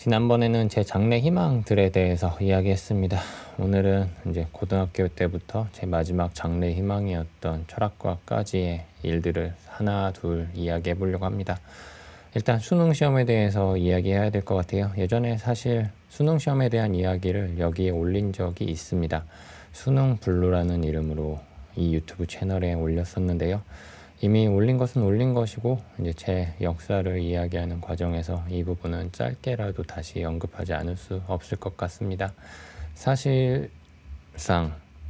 지난번에는 제 장래 희망들에 대해서 이야기했습니다. 오늘은 이제 고등학교 때부터 제 마지막 장래 희망이었던 철학과까지의 일들을 하나 둘 이야기해 보려고 합니다. 일단 수능 시험에 대해서 이야기해야 될 것 같아요. 예전에 사실 수능 시험에 대한 이야기를 여기에 올린 적이 있습니다. 수능 블루라는 이름으로 이 유튜브 채널에 올렸었는데요. 이미 올린 것은 올린 것이고 이제 제 역사를 이야기하는 과정에서 이 부분은 짧게라도 다시 언급하지 않을 수 없을 것 같습니다. 사실상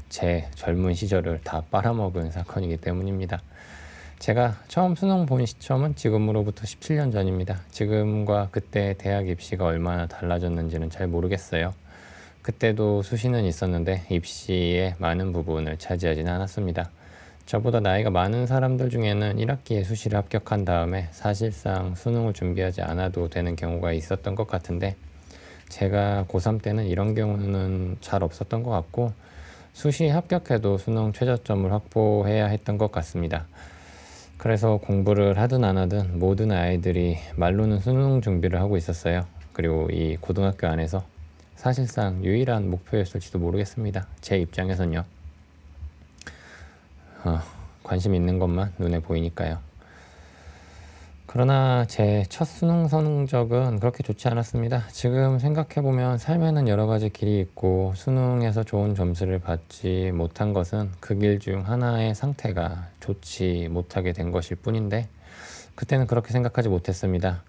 제 젊은 시절을 다 빨아먹은 사건이기 때문입니다. 제가 처음 수능 본 시점은 지금으로부터 17년 전입니다. 지금과 그때 대학 입시가 얼마나 달라졌는지는 잘 모르겠어요. 그때도 수시는 있었는데 입시의 많은 부분을 차지하지는 않았습니다. 저보다 나이가 많은 사람들 중에는 1학기에 수시를 합격한 다음에 사실상 수능을 준비하지 않아도 되는 경우가 있었던 것 같은데 제가 고3 때는 이런 경우는 잘 없었던 것 같고 수시 합격해도 수능 최저점을 확보해야 했던 것 같습니다. 그래서 공부를 하든 안 하든 모든 아이들이 말로는 수능 준비를 하고 있었어요. 그리고 이 고등학교 안에서 사실상 유일한 목표였을지도 모르겠습니다. 제 입장에선요. 어, 관심 있는 것만 눈에 보이니까요. 그러나 제 첫 수능 성적은 그렇게 좋지 않았습니다. 지금 생각해보면 삶에는 여러 가지 길이 있고 수능에서 좋은 점수를 받지 못한 것은 그 길 중 하나의 상태가 좋지 못하게 된 것일 뿐인데 그때는 그렇게 생각하지 못했습니다.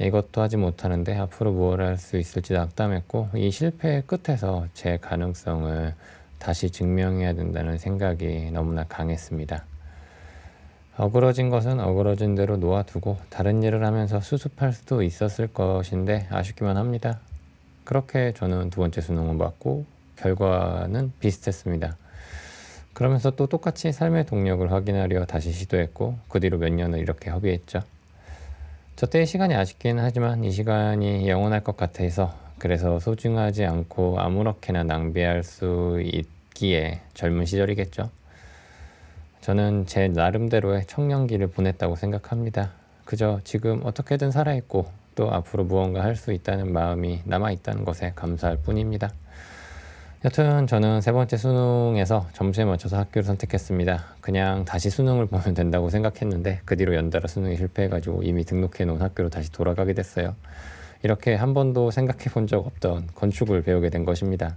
이것도 하지 못하는데 앞으로 무엇을 할 수 있을지 낙담했고 이 실패의 끝에서 제 가능성을 다시 증명해야 된다는 생각이 너무나 강했습니다. 어그러진 것은 어그러진 대로 놓아두고 다른 일을 하면서 수습할 수도 있었을 것인데 아쉽기만 합니다. 그렇게 저는 두 번째 수능을 받고 결과는 비슷했습니다. 그러면서 또 똑같이 삶의 동력을 확인하려 다시 시도했고 그 뒤로 몇 년을 이렇게 허비했죠. 저 때의 시간이 아쉽기는 하지만 이 시간이 영원할 것 같아서 그래서 소중하지 않고 아무렇게나 낭비할 수 있기에 젊은 시절이겠죠. 저는 제 나름대로의 청년기를 보냈다고 생각합니다. 그저 지금 어떻게든 살아있고 또 앞으로 무언가 할 수 있다는 마음이 남아있다는 것에 감사할 뿐입니다. 여튼 저는 세 번째 수능에서 점수에 맞춰서 학교를 선택했습니다. 그냥 다시 수능을 보면 된다고 생각했는데 그 뒤로 연달아 수능에 실패해가지고 이미 등록해 놓은 학교로 다시 돌아가게 됐어요. 이렇게 한 번도 생각해 본 적 없던 건축을 배우게 된 것입니다.